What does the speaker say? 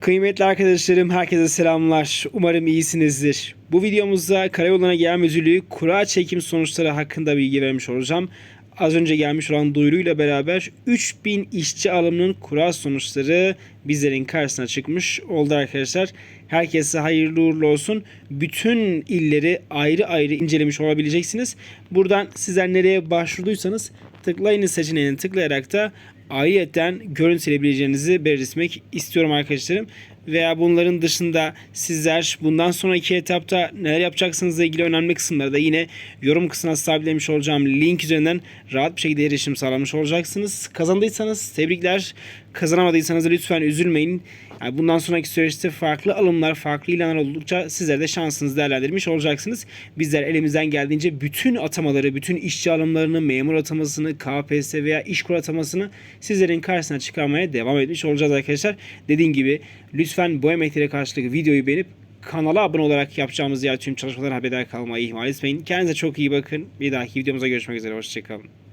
Kıymetli arkadaşlarım herkese selamlar. Umarım iyisinizdir. Bu videomuzda Karayoluna Genel Müdürlüğü kura çekim sonuçları hakkında bilgi vermiş olacağım. Az önce gelmiş olan duyuruyla beraber 3000 işçi alımının kura sonuçları bizlerin karşısına çıkmış oldu arkadaşlar. Herkese hayırlı uğurlu olsun. Bütün illeri ayrı ayrı incelemiş olabileceksiniz. Buradan sizler nereye başvurduysanız tıklayınız seçeneğini tıklayarak da ayrıyeten görüntüleyebileceğinizi belirtmek istiyorum arkadaşlarım. Veya bunların dışında sizler bundan sonraki etapta neler yapacaksınızla ilgili önemli kısımları da yine yorum kısmına sabitlemiş olacağım link üzerinden rahat bir şekilde erişim sağlamış olacaksınız. Kazandıysanız tebrikler. Kazanamadıysanız lütfen üzülmeyin. Yani bundan sonraki süreçte farklı alımlar, farklı ilanlar oldukça sizler de şansınızı değerlendirmiş olacaksınız. Bizler elimizden geldiğince bütün atamaları, bütün işçi alımlarını, memur atamasını, KPSS veya işkur atamasını sizlerin karşısına çıkarmaya devam etmiş olacağız arkadaşlar. Dediğim gibi lütfen bu emeklere karşılık videoyu beğenip kanala abone olarak yapacağımız diğer tüm çalışmaları haberdar kalmayı ihmal etmeyin. Kendinize çok iyi bakın. Bir dahaki videomuza görüşmek üzere. Hoşçakalın.